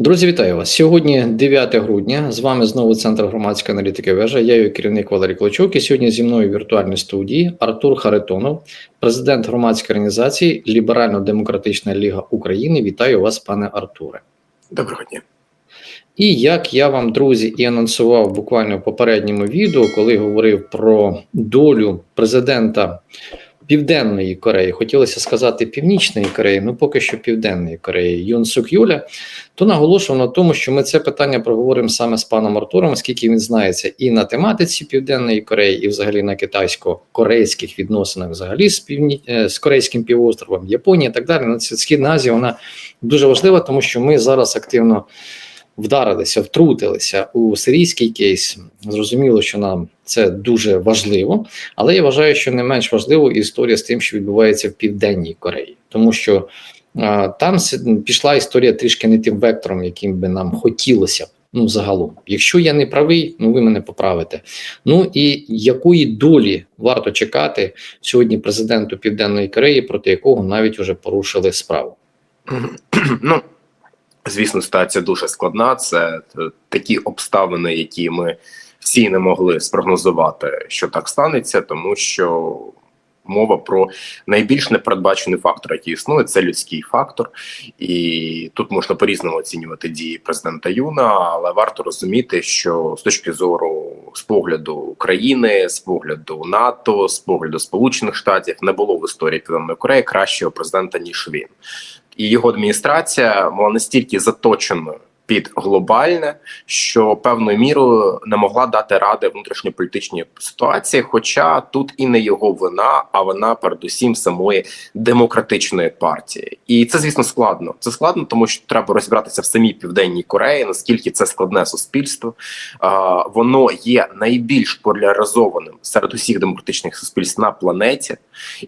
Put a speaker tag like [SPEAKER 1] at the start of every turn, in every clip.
[SPEAKER 1] Друзі, вітаю вас. Сьогодні 9 грудня. З вами знову центр громадської аналітики вежа. Я її керівник Валерій Клочук. І сьогодні зі мною в віртуальній студії Артур Харитонов, президент громадської організації Ліберально-Демократична Ліга України. Вітаю вас, пане Артуре.
[SPEAKER 2] Доброго дня.
[SPEAKER 1] І як я вам, друзі, і анонсував буквально в попередньому відео, коли говорив про долю президента Південної Кореї, хотілося сказати Північної Кореї, ну поки що Південної Кореї, Юн Сук Юля, то наголошував на тому, що ми це питання проговоримо саме з паном Артуром, оскільки він знається і на тематиці Південної Кореї, і взагалі на китайсько-корейських відносинах, взагалі з півні... е, з Корейським півостровом, Японії і так далі. На це Східна Азія вона дуже важлива, тому що ми зараз активно вдарилися, втрутилися у сирійський кейс. Зрозуміло, що нам це дуже важливо, але я вважаю, що не менш важливо історія з тим, що відбувається в Південній Кореї, тому що а, там пішла історія трішки не тим вектором, яким би нам хотілося. Ну, загалом, якщо я не правий, ну ви мене поправите. Ну і якої долі варто чекати сьогодні президенту Південної Кореї, проти якого навіть уже порушили справу?
[SPEAKER 2] Ну, звісно, ситуація дуже складна. Це е, такі обставини, які ми всі не могли спрогнозувати, що так станеться, тому що мова про найбільш непередбачений фактор, який існує, це людський фактор, і тут можна по-різному оцінювати дії президента Юна, але варто розуміти, що з точки зору з погляду України, з погляду НАТО, з погляду Сполучених Штатів не було в історії Південної Кореї кращого президента ніж він і його адміністрація була настільки заточеною під глобальне, що певною мірою не могла дати ради внутрішньополітичній ситуації. Хоча тут і не його вина, а вина передусім самої демократичної партії, і це звісно складно. Це складно, тому що треба розібратися в самій південній Кореї, наскільки це складне суспільство. А, воно є найбільш поляризованим серед усіх демократичних суспільств на планеті.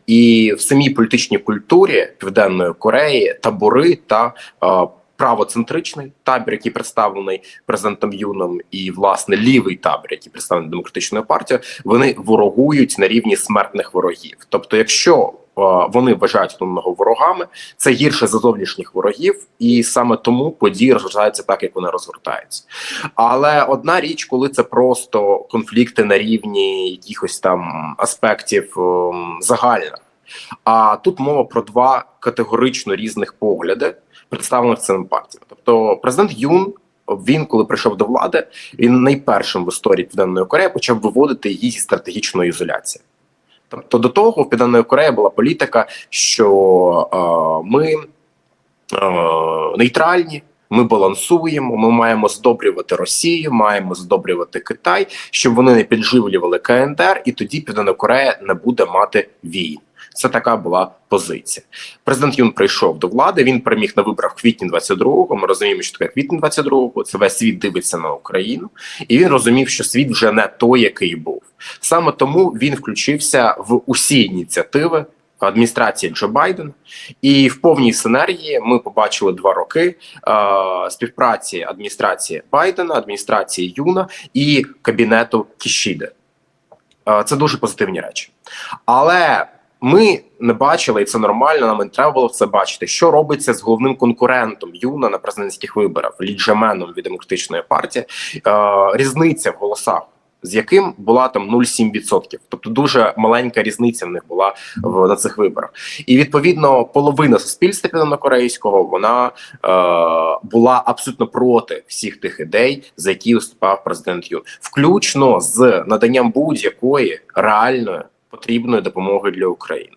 [SPEAKER 2] І в самій політичній культурі Південної Кореї табори та е, правоцентричний табір, який представлений президентом Юном, і власне лівий табір, який представлений демократичною партією, вони ворогують на рівні смертних ворогів. Тобто, якщо е, вони вважають одного ворогами, це гірше за зовнішніх ворогів, і саме тому події розгортаються так, як вони розгортаються. Але одна річ, коли це просто конфлікти на рівні якихось там аспектів ем, загальних. А тут мова про два категорично різних погляди, представлених цими партіями. Тобто, президент Юн. Він, коли прийшов до влади, він найпершим в історії Південної Кореї почав виводити її зі стратегічної ізоляції. Тобто до того в Південної Кореї була політика, що е, ми е, нейтральні, ми балансуємо, ми маємо здобрювати Росію, маємо здобрювати Китай, щоб вони не підживлювали КНДР, і тоді Південна Корея не буде мати війн. Це така була позиція. Президент Юн прийшов до влади. Він переміг на виборах квітні 22-го. Ми розуміємо, що таке квітень 22-го. Це весь світ дивиться на Україну, і він розумів, що світ вже не той, який був. Саме тому він включився в усі ініціативи адміністрації Джо Байдена, і в повній синергії ми побачили два роки е, співпраці адміністрації Байдена, адміністрації Юна і кабінету Кішіде. Е, це дуже позитивні речі. Але ми не бачили, і це нормально. Нам не треба було це бачити. Що робиться з головним конкурентом Юна на президентських виборах, Ліджаменом від демократичної партії? Е, різниця в голосах. З яким була там 0,7%. тобто дуже маленька різниця в них була в на цих виборах, і відповідно половина суспільства південнокорейського вона е, була абсолютно проти всіх тих ідей, за які виступав президент Юн, включно з наданням будь-якої реальної потрібної допомоги для України.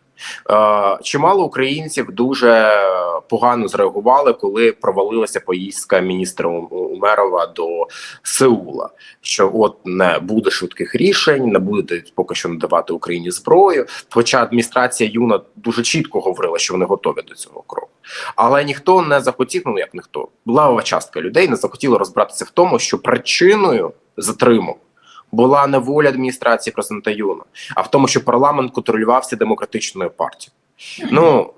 [SPEAKER 2] Е, Чимало українців дуже погано зреагували, коли провалилася поїздка міністра Умерова до Сеула. Що от не буде швидких рішень, не буде поки що надавати Україні зброю. Хоча адміністрація Юна дуже чітко говорила, що вони готові до цього кроку. Але ніхто не захотів, ну як ніхто, левова частка людей не захотіла розбиратися в тому, що причиною затримок була не воля адміністрації президента Юна, а в тому, що парламент контролювався демократичною партією. Ну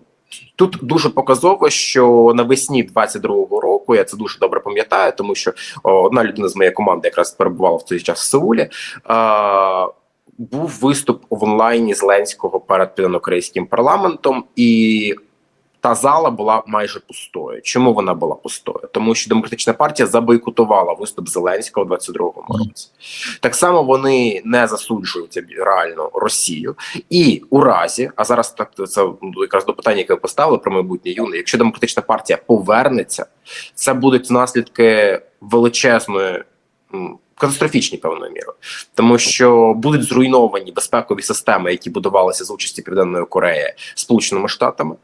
[SPEAKER 2] тут дуже показово, що навесні 22-го року я це дуже добре пам'ятаю, тому що о, одна людина з моєї команди якраз перебувала в той час в Сеулі. А, був виступ в онлайні Зеленського перед південнокорейським парламентом, і та зала була майже пустою. Чому вона була пустою? Тому що демократична партія забойкотувала виступ Зеленського у 22-му році. Так само вони не засуджують реально Росію, і у разі, а зараз так це якраз до питання, яке ви поставили про майбутнє юне. Якщо демократична партія повернеться, це будуть наслідки величезної. Катастрофічні певною мірою, тому що будуть зруйновані безпекові системи, які будувалися з участі Південної Кореї Сполученими Штатами.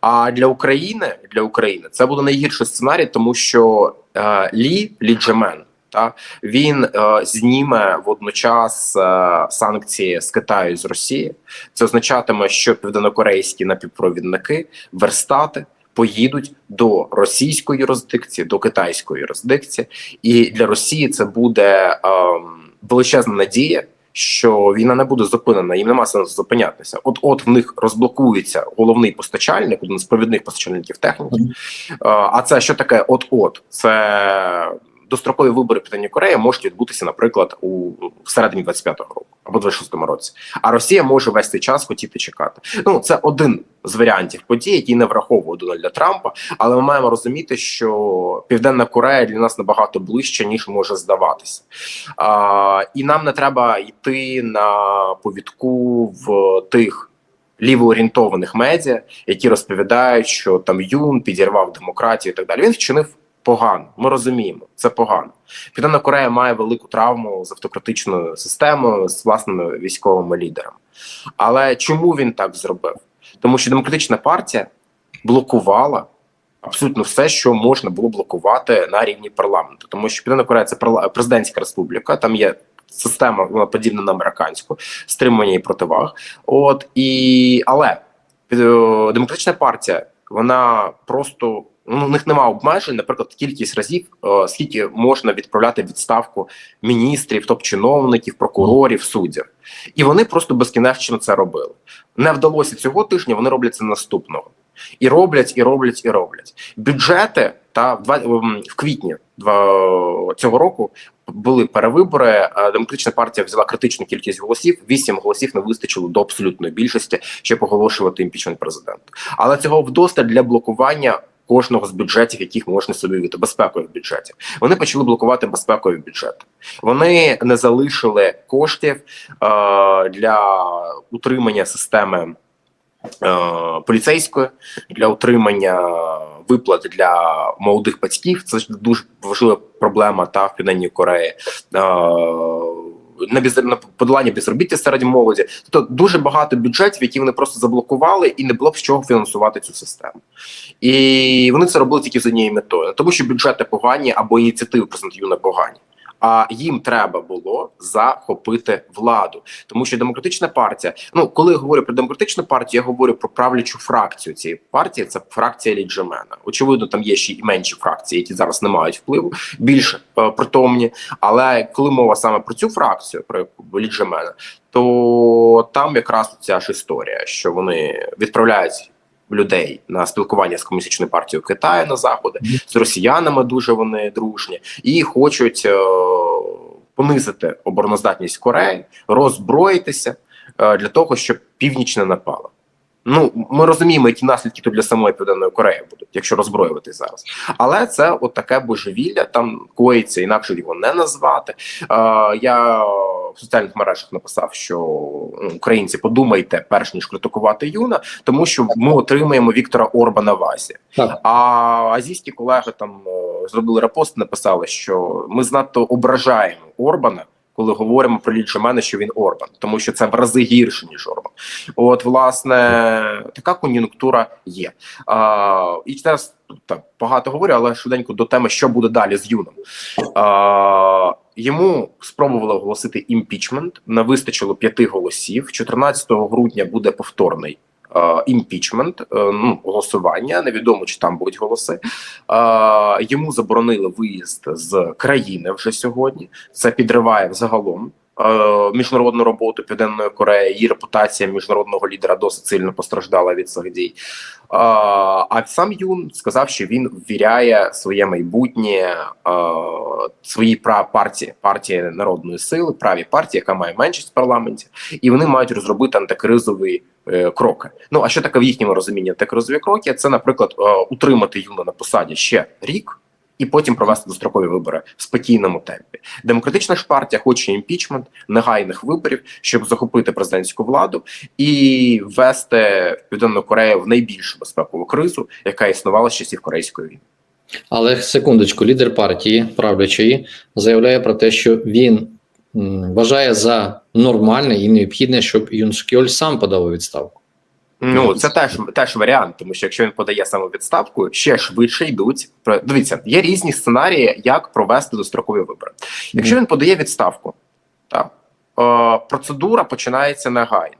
[SPEAKER 2] А для України для України це буде найгірший сценарій, тому що е, Лі Лі Джемен, та він е, зніме водночас е, санкції з Китаю і з Росії. Це означатиме, що південнокорейські напівпровідники верстати. Поїдуть до російської юрисдикції, до китайської юрисдикції, і для Росії це буде ем, величезна надія, що війна не буде зупинена, їм нема сенсу зупинятися. От от в них розблокується головний постачальник, один з провідних постачальників техніки. Е, А це що таке? От от це дострокові вибори Південної Кореї можуть відбутися, наприклад, у всередині 25-го року або 26-му році. А Росія може весь цей час хотіти чекати. Ну це один з варіантів подій, який не враховує Дональда Трампа. Але ми маємо розуміти, що Південна Корея для нас набагато ближче ніж може здаватися. А, І нам не треба йти на повідку в тих. Лівоорієнтованих медіа, які розповідають, що там Юн підірвав демократію і так далі. Він вчинив погано. Ми розуміємо, це погано. Південна Корея має велику травму з автократичною системою, з власними військовими лідерами. Але чому він так зробив? Тому що демократична партія блокувала абсолютно все, що можна було блокувати на рівні парламенту, тому що Південна Корея це президентська республіка, там є. Система вона подібна на американську стримування і противаг. От і але демократична партія вона просто ну, у них немає обмежень, наприклад, кількість разів, е, скільки можна відправляти відставку міністрів, топ-чиновників, прокурорів, суддів, і вони просто безкінечно це робили. Не вдалося цього тижня. Вони роблять це наступного. І роблять, і роблять, і роблять бюджети. Та в два ем, в квітні два цього року були перевибори. е, Демократична партія взяла критичну кількість голосів. Вісім голосів не вистачило до абсолютної більшості, щоб оголошувати імпічмент президента. Але цього вдосталь для блокування кожного з бюджетів, яких можна собі від безпекових бюджетів. Вони почали блокувати безпекові бюджети. Вони не залишили коштів е, для утримання системи. е, Поліцейської для утримання виплат для молодих батьків це дуже важлива проблема та в Південній Кореї. На біз... на подолання безробіття серед молоді, тобто дуже багато бюджетів, які вони просто заблокували, і не було б з чого фінансувати цю систему. І вони це робили тільки з однією метою, тому що бюджети погані або ініціативи президента Юна погані. А їм треба було захопити владу, тому що демократична партія. Ну, коли я говорю про демократичну партію, я говорю про правлячу фракцію цієї партії. Це фракція Ліджемена. Очевидно, там є ще і менші фракції, які зараз не мають впливу, більш е, притомні. Але коли мова саме про цю фракцію, про Ліджемена, то там якраз ця ж історія, що вони відправляють людей на спілкування з комуністичною партією Китаю на заходи з росіянами. Дуже вони дружні і хочуть е, понизити обороноздатність Кореї, роззброїтися е, для того, щоб північ не напала. Ну, ми розуміємо, які наслідки тут для самої південної Кореї будуть, якщо роззброювати зараз. Але це от таке божевілля там коїться, інакше його не назвати. Е, я в соціальних мережах написав, що ну, українці подумайте, перш ніж критикувати юна, тому що ми отримаємо Віктора Орбана в.
[SPEAKER 1] Так.
[SPEAKER 2] А азійські колеги там е, зробили репост, написали, що ми знато ображаємо Орбана. Коли говоримо про Лічемена, що він Орбан, тому що це в рази гірше ніж Орбан. От, власне, така кон'юнктура є. А, і зараз так багато говорю, але швиденько до теми, що буде далі з юном. А, йому спробували оголосити імпічмент. Не вистачило п'яти голосів. 14 грудня буде повторний. Е, Імпічмент, е, ну голосування. Невідомо чи там будуть голоси. Е, Йому заборонили виїзд з країни вже сьогодні. Це підриває взагалом міжнародну роботу Південної Кореї. Її репутація міжнародного лідера досить сильно постраждала від цих дій. Е, а сам Юн сказав, що він ввіряє своє майбутнє е, своїй партії партії народної сили, правій партії, яка має меншість в парламенті, і вони мають розробити антикризові е, кроки. Ну а що таке в їхньому розумінні антикризові кроки? Це, наприклад, е, утримати юна на посаді ще рік. І потім провести дострокові вибори в спокійному темпі. Демократична ж партія хоче імпічмент негайних виборів, щоб захопити президентську владу і ввести Південну Корею в найбільшу безпекову кризу, яка існувала з часів Корейської війни.
[SPEAKER 1] Але секундочку, лідер партії правлячої заявляє про те, що він вважає за нормальне і необхідне, щоб Юн Скьоль сам подав у відставку.
[SPEAKER 2] Ну це теж теж варіант, тому що якщо він подає самовідставку, ще швидше йдуть. Дивіться, є різні сценарії, як провести дострокові вибори. Якщо він подає відставку, так, е, процедура починається негайно,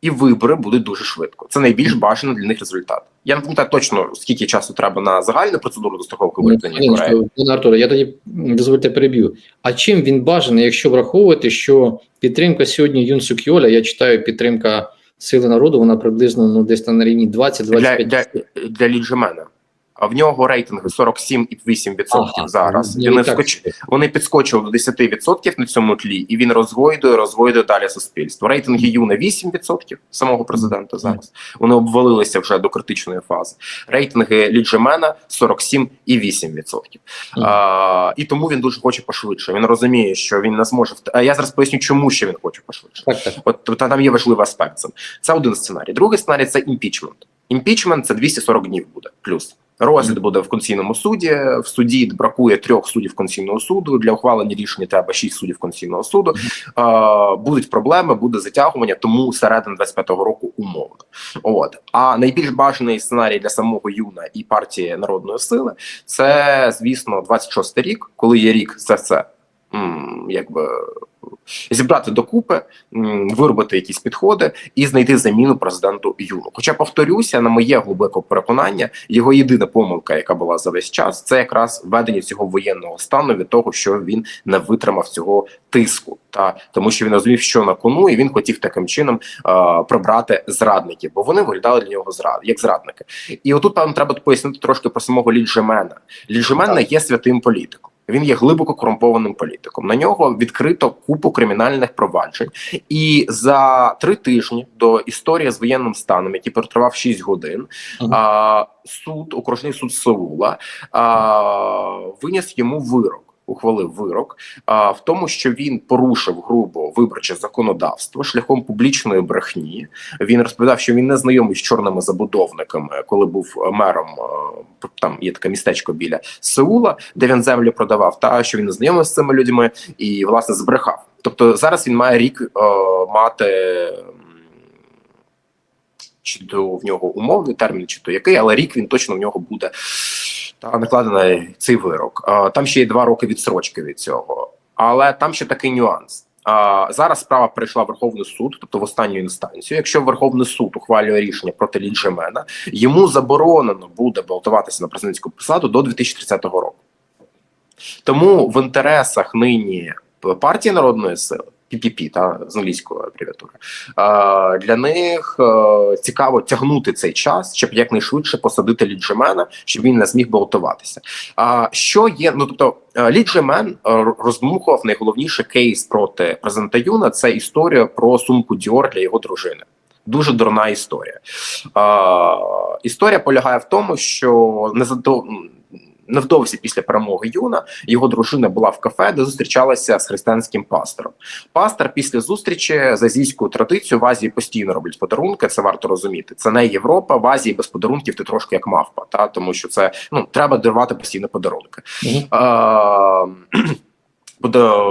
[SPEAKER 2] і вибори будуть дуже швидко. Це найбільш бажано для них результат. Я не пам'ятаю точно скільки часу треба на загальну процедуру дострокових
[SPEAKER 1] Ну,
[SPEAKER 2] виборів Кореї.
[SPEAKER 1] Пане Артуре, я тоді дозвольте переб'ю. А чим він бажаний, якщо враховувати, що підтримка сьогодні Юн Сукьоля, я читаю підтримка Сили народу, вона приблизно ну десь на рівні
[SPEAKER 2] для,
[SPEAKER 1] 20-25%.
[SPEAKER 2] для, для Ліджемена. А в нього рейтинги 47,8%
[SPEAKER 1] Ага,
[SPEAKER 2] зараз.
[SPEAKER 1] ну, і так
[SPEAKER 2] вскоч... вони підскочили до 10% на цьому тлі, і він розгойдує, розгойдує далі суспільство. Рейтинги Юна 8% самого президента зараз. Вони обвалилися вже до критичної фази. Рейтинги Ліджемена 47,8%.
[SPEAKER 1] Мгм.
[SPEAKER 2] А, і тому він дуже хоче пошвидше. Він розуміє, що він не зможе А я зараз поясню, чому ще він хоче пошвидше.
[SPEAKER 1] Так, так.
[SPEAKER 2] От та- там є важливий аспект. Це один сценарій. Другий сценарій це імпічмент. Імпічмент це 240 днів буде плюс. Розгляд буде в Конституційному суді. В суді бракує трьох суддів Конституційного суду. Для ухвалення рішення треба шість суддів Конституційного суду. Будуть проблеми, буде затягування, тому середина 25-го року умовно. От а найбільш бажаний сценарій для самого юна і партії народної сили це, звісно, 26-й рік, коли є рік це все. Якби зібрати докупи, виробити якісь підходи і знайти заміну президенту Юну. Хоча повторюся, на моє глибоке переконання, його єдина помилка, яка була за весь час, це якраз введення цього воєнного стану від того, що він не витримав цього тиску, та тому що він розумів, що на кону, і він хотів таким чином е, прибрати зрадників, бо вони виглядали для нього зрад як зрадники. І отут певно треба пояснити трошки про самого Ліджемена. Ліджемена є святим політиком. Він є глибоко корумпованим політиком. На нього відкрито купу кримінальних проваджень, і за три тижні до історії з воєнним станом, який протривав 6 годин,
[SPEAKER 1] Ага.
[SPEAKER 2] а, суд, окружний суд Сеула, а, виніс йому вирок. Ухвалив вирок а, в тому, що він порушив грубо виборче законодавство шляхом публічної брехні. Він розповідав, що він не знайомий з чорними забудовниками, коли був е, мером. е, Там є таке містечко біля Сеула, де він землю продавав. Та що він не знайомий з цими людьми і власне збрехав. Тобто зараз він має рік е, мати. Чи то в нього умовний термін, чи то який, але рік він точно в нього буде та накладений цей вирок. Там ще є два роки відсрочки від цього. Але там ще такий нюанс. Зараз справа перейшла в Верховний суд, тобто в останню інстанцію. Якщо Верховний суд ухвалює рішення проти Ліджемена, йому заборонено буде балотуватися на президентську посаду до 2030 року. Тому в інтересах нині партії народної сили. PPP, та з англійської абревіатури, для них е, цікаво тягнути цей час, щоб якнайшвидше посадити Ліджемена, щоб він не зміг балотуватися. А що є? Ну тобто е, Ліджемен е, роздмухував найголовніший кейс проти президента Юна. Це історія про сумку Діор для його дружини. Дуже дурна історія. Е, історія полягає в тому, що незадов... невдовзі після перемоги Юна його дружина була в кафе, де зустрічалася з християнським пастором. Пастор після зустрічі за азійською традицією в Азії постійно роблять подарунки. Це варто розуміти. Це не Європа. В Азії без подарунків ти трошки як мавпа, та тому що це ну треба дарувати постійно подарунки.
[SPEAKER 1] Мгм.
[SPEAKER 2] А, пода-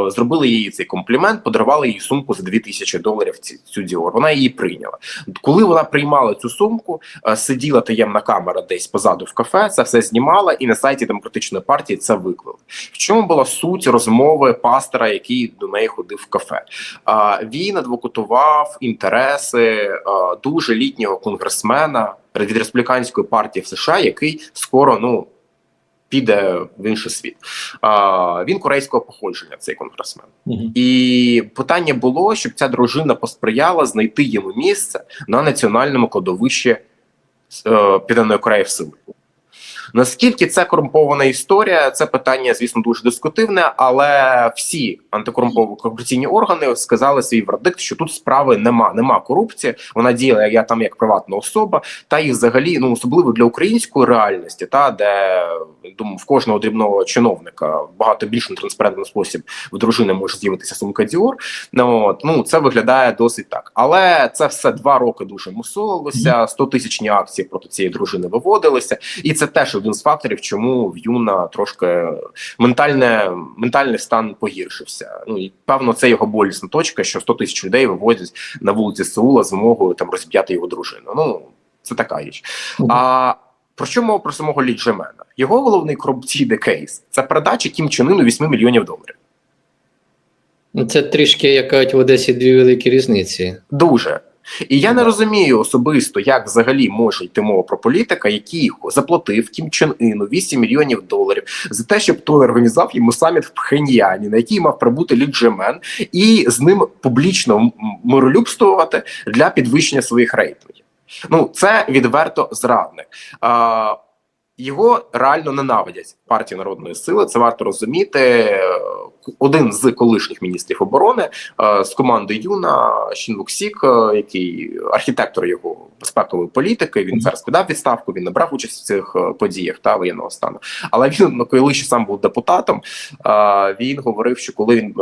[SPEAKER 2] зробили їй цей комплімент, подарували їй сумку за 2000 доларів. Ці цю Діор. Вона її прийняла. Коли вона приймала цю сумку, е, сиділа таємна камера десь позаду в кафе. Це все знімала, і на сайті демократичної партії це виклали. В чому була суть розмови пастора, який до неї ходив в кафе? Він адвокатував інтереси дуже літнього конгресмена від республіканської партії в США, який скоро ну піде в інший світ. А, він корейського походження, цей конгресмен.
[SPEAKER 1] угу.
[SPEAKER 2] І питання було, щоб ця дружина посприяла знайти йому місце на національному кладовищі е, Південної Кореї в Сеулі. Наскільки це корумпована історія, це питання, звісно, дуже дискутивне, але всі антикорумпаційні органи сказали свій вердикт, що тут справи нема, нема корупції. Вона діяла як я там як приватна особа, та і взагалі ну особливо для української реальності, та де думаю, в кожного дрібного чиновника багато більш транспарентний спосіб в дружини може з'явитися сумка Діор. Ну, от, ну це виглядає досить так. Але це все два роки дуже мусолилося. 100 тисячні акції проти цієї дружини виводилися, і це теж один з факторів, чому в Юна трошки ментальне, ментальний стан погіршився. Ну і певно, це його болісна точка, що 100 тисяч людей виводять на вулиці Сеула з вимогою там розіп'яти його дружину. Ну це така річ.
[SPEAKER 1] Мгм.
[SPEAKER 2] А про що мова про самого Лі Джемена? Його головний корупційний кейс це передача Кім Чен Ыну 8 мільйонів доларів.
[SPEAKER 1] Ну, Це трішки, як кажуть, в Одесі дві великі різниці.
[SPEAKER 2] Дуже. І я не розумію особисто, як взагалі може йти мова про політика, який заплатив Кім Чен Іну 8 мільйонів доларів за те, щоб той організував йому саміт в Пхеньяні, на який мав прибути Лі Джемен, і з ним публічно миролюбствувати для підвищення своїх рейтингів. Ну це відверто зрадник. А, його реально ненавидять партії народної сили. Це варто розуміти. Один з колишніх міністрів оборони е, з команди Юна Шінвук Сік, е, який архітектор його безпекової політики. Він зараз подав відставку. Він не брав участь в цих е, подіях та воєнного стану. Але він ну, коли ще сам був депутатом. Він говорив, що коли він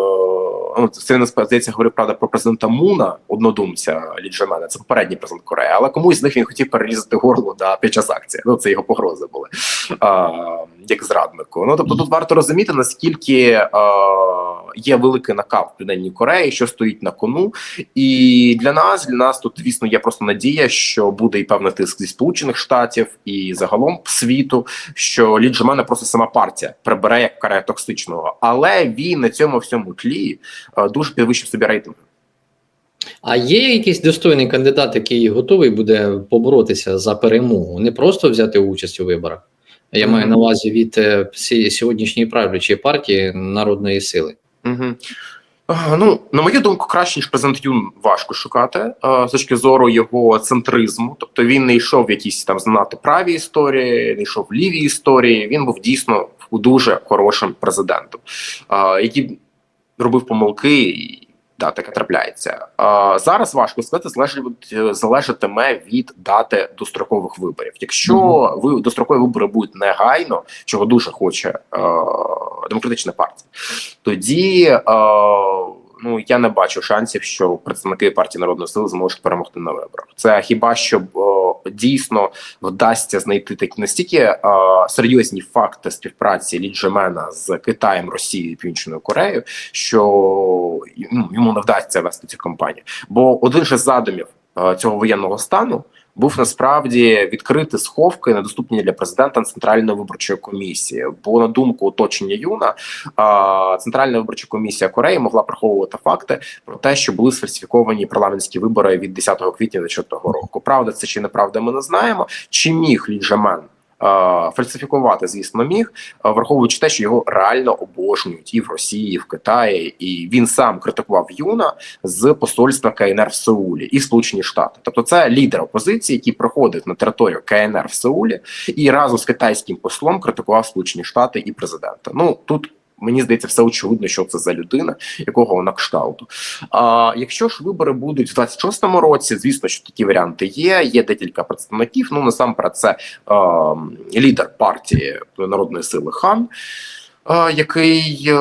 [SPEAKER 2] ну це він здається говорив правда про президента Муна, однодумця Ліджемена. Це попередній президент Кореї, але комусь з них він хотів перерізати горло да, під час акції. Ну це його погрози були як зраднику. Ну тобто тут варто розуміти наскільки є великий накал в південній Кореї, що стоїть на кону, і для нас, для нас тут, звісно, є просто надія, що буде і певний тиск зі сполучених штатів і загалом світу, що Лі Джемена просто сама партія прибере як каре токсичного, але він на цьому всьому тлі дуже підвищив собі рейтинг.
[SPEAKER 1] А є якийсь достойний кандидат, який готовий буде поборотися за перемогу, не просто взяти участь у виборах. Я маю на увазі від е, сьогоднішньої правлячої партії народної сили.
[SPEAKER 2] Угу. Ну, на мою думку, краще ніж президент Юн важко шукати з точки зору його центризму. Тобто він не йшов в якісь там знати праві історії, не йшов в ліві історії. Він був дійсно дуже хорошим президентом, який робив помилки. Да, таке трапляється. А, зараз важко сказати, залежить залежатиме від дати дострокових виборів. Якщо ви дострокові вибори будуть негайно, чого дуже хоче е, демократична партія, тоді е, ну я не бачу шансів, що представники партії народної сили зможуть перемогти на виборах. Це хіба що е, дійсно вдасться знайти такі настільки е, серйозні факти співпраці Ліджемена з Китаєм, Росією і Північною Кореєю, що ну, йому не вдасться вести цю кампанію. Бо один же задумів е, цього воєнного стану був насправді відкрити сховки, недоступні для президента центральної виборчої комісії. Бо на думку оточення юна, центральна виборча комісія Кореї могла приховувати факти про те, що були сфальсифіковані парламентські вибори від 10 квітня 2024 року. Правда, це чи неправда, ми не знаємо. Чи міг Лі Джамен а, фальсифікувати, звісно, міг, враховуючи те, що його реально обожнюють і в Росії, і в Китаї, і він сам критикував юна з посольства КНР в Сеулі і Сполучені Штати. Тобто, це лідер опозиції, який приходить на територію КНР в Сеулі і разом з китайським послом критикував Сполучені Штати і президента. Ну тут. Мені здається, все очевидно, що це за людина, якого вона кшталту. А якщо ж вибори будуть в 26-му році, звісно, що такі варіанти є. Є декілька представників. Ну насамперед, це е, лідер партії народної сили Хан, е, який е,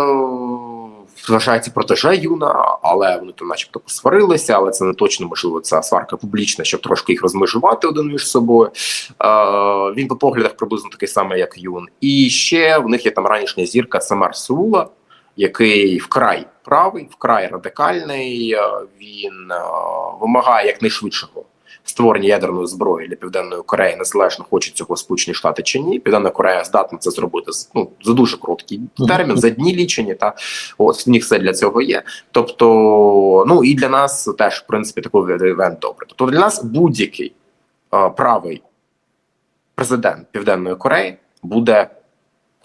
[SPEAKER 2] вважається протеже юна, але вони там, начебто, посварилися. Але це не точно можливо. Ця сварка публічна, щоб трошки їх розмежувати один між собою. Е, він по поглядах приблизно такий самий, як Юн. І ще в них є там ранішня зірка Самар Суула, який вкрай правий, вкрай радикальний. Е, Він е, вимагає якнайшвидшого створення ядерної зброї для південної Кореї, незалежно хочуть цього Сполучені Штати чи ні. Південна Корея здатна це зробити ну, за дуже короткий термін, за дні лічені. Та от в них все для цього є. Тобто, ну і для нас теж в принципі такий івент добре. Тобто для нас будь-який правий президент Південної Кореї буде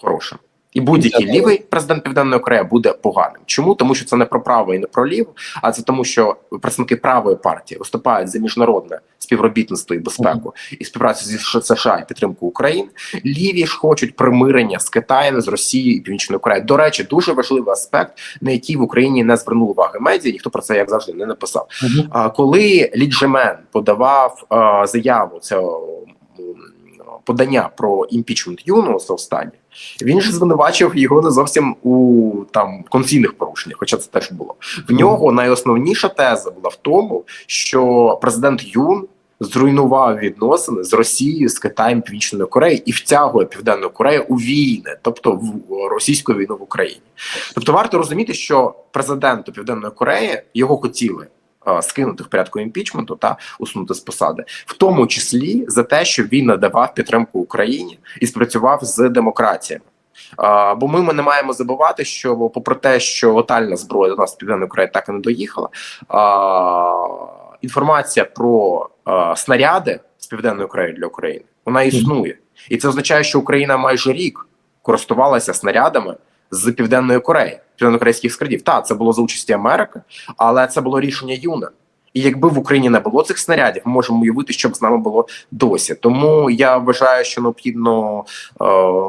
[SPEAKER 2] хорошим. І будь-який лівий президент Південної Кореї буде поганим. Чому? Тому що це не про право і не про ліво, а це тому, що представники правої партії виступають за міжнародне співробітництво і безпеку і співпрацю зі США і підтримку України. Ліві ж хочуть примирення з Китаєм, з Росією і Північною Кореєю. До речі, дуже важливий аспект, на який в Україні не звернули уваги медіа. Ніхто про це як завжди не написав. А коли Лі Джемен подавав а, заяву цього подання про імпічмент юного це останнє, він ж звинувачив його не зовсім у там конституційних порушеннях, хоча це теж було. В нього найосновніша теза була в тому, що президент Юн. Зруйнував відносини з Росією, з Китаєм, Північною Кореєю і втягує Південну Корею у війни, тобто в російську війну в Україні. Тобто варто розуміти, що президенту Південної Кореї його хотіли скинути в порядку імпічменту та усунути з посади, в тому числі за те, що він надавав підтримку Україні і спрацював з демократіями. А, бо ми, ми не маємо забувати, що попри те, що летальна зброя до нас з Південної Кореї так і не доїхала. А, інформація про снаряди з Південної Кореї для України вона існує, і це означає, що Україна майже рік користувалася снарядами з Південної Кореї, південнокорейських складів. Так, це було за участі Америки, але це було рішення Юна. І якби в Україні не було цих снарядів, ми можемо уявити, що б з нами було досі. Тому я вважаю, що необхідно е,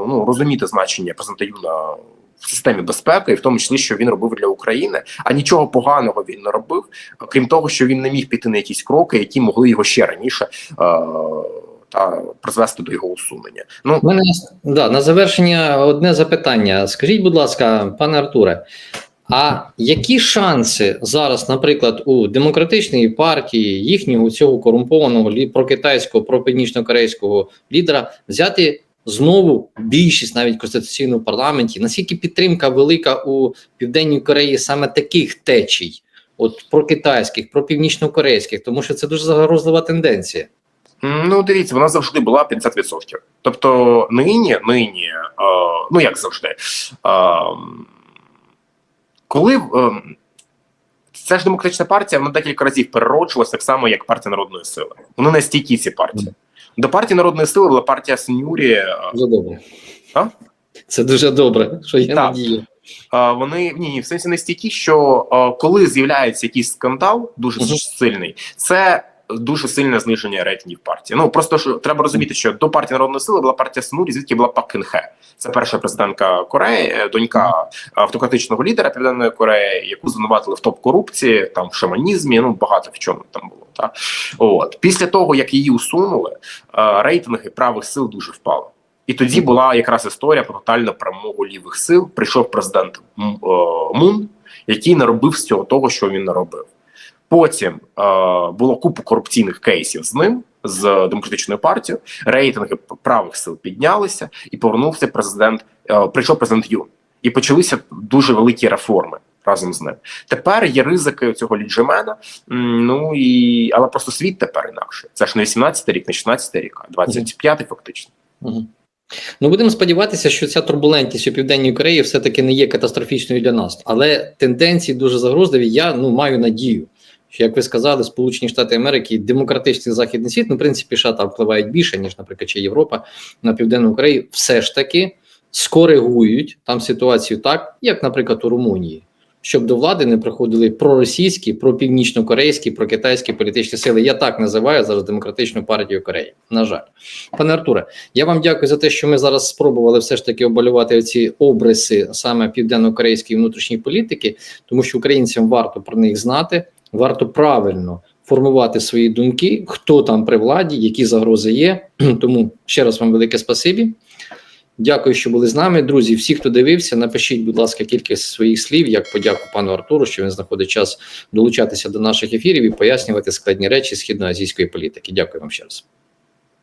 [SPEAKER 2] ну розуміти значення президента Юна в системі безпеки, і в тому числі, що він робив для України. А нічого поганого він не робив, крім того, що він не міг піти на якісь кроки, які могли його ще раніше. Е, призвести до його усунення. Ну
[SPEAKER 1] мене да, на завершення одне запитання. Скажіть, будь ласка, пане Артуре, а які шанси зараз, наприклад, у демократичної партії, їхнього цього корумпованого прокитайського, пропівнічно-корейського лідера взяти знову більшість навіть в конституційному парламенті? Наскільки підтримка велика у Південній Кореї саме таких течій, от прокитайських, пропівнічно-корейських, тому що це дуже загрозлива тенденція.
[SPEAKER 2] Ну, дивіться, вона завжди була 50%. Тобто нині, нині, е, ну як завжди, е, коли е, ця ж демократична партія вона декілька разів перероджувалася так само, як партія народної сили. Вони не стійкі ці партії. До партії народної сили була партія Сенюрі. е,
[SPEAKER 1] Дуже добре.
[SPEAKER 2] А?
[SPEAKER 1] Це дуже добре, що є
[SPEAKER 2] Так.
[SPEAKER 1] надія.
[SPEAKER 2] Вони ні, ні, в сенсі не стійкі, що коли з'являється якийсь скандал дуже
[SPEAKER 1] Мгм.
[SPEAKER 2] сильний, це дуже сильне зниження рейтингів партії. Ну просто що треба розуміти, що до партії народної сили була партія Сенурі, звідки була Пак Кин-хе. Це перша президентка Кореї, е, донька автократичного лідера Південної Кореї, яку звинуватили в топ корупції, там в шаманізмі. Ну багато в чому там було. Та от після того як її усунули, е, рейтинги правих сил дуже впали. І тоді була якраз історія про тотальну перемогу лівих сил. Прийшов президент е, Мун, який не робив з цього того, що він не робив. Потім е, було купу корупційних кейсів з ним, з демократичною партією. Рейтинги правих сил піднялися, і повернувся президент. Е, прийшов президент Юн, і почалися дуже великі реформи разом з ним. Тепер є ризики цього ліджемена. Ну і але просто світ тепер інакше. Це ж не 18-й рік, не 16 рік, а 25 фактично.
[SPEAKER 1] Мгм. Ну, будемо сподіватися, що ця турбулентність у Південній Кореї все-таки не є катастрофічною для нас. Але тенденції дуже загрозливі. Я ну, маю надію, що, як ви сказали, Сполучені Штати Америки демократичний західний світ, ну, в принципі, США впливають більше, ніж, наприклад, чи Європа на Південну Корею, все ж таки скоригують там ситуацію так, як, наприклад, у Румунії. Щоб до влади не приходили проросійські, пропівнічно-корейські, прокитайські політичні сили. Я так називаю зараз демократичну партію Кореї. На жаль, пане Артуре, я вам дякую за те, що ми зараз спробували все ж таки обалювати ці обриси саме південно-корейської внутрішньої політики, тому що українцям варто про них знати, варто правильно формувати свої думки, хто там при владі, які загрози є. Тому ще раз вам велике спасибі. Дякую, що були з нами. Друзі, всі, хто дивився, напишіть, будь ласка, кілька своїх слів, як подяку пану Артуру, що він знаходить час долучатися до наших ефірів і пояснювати складні речі східноазійської політики. Дякую вам ще раз.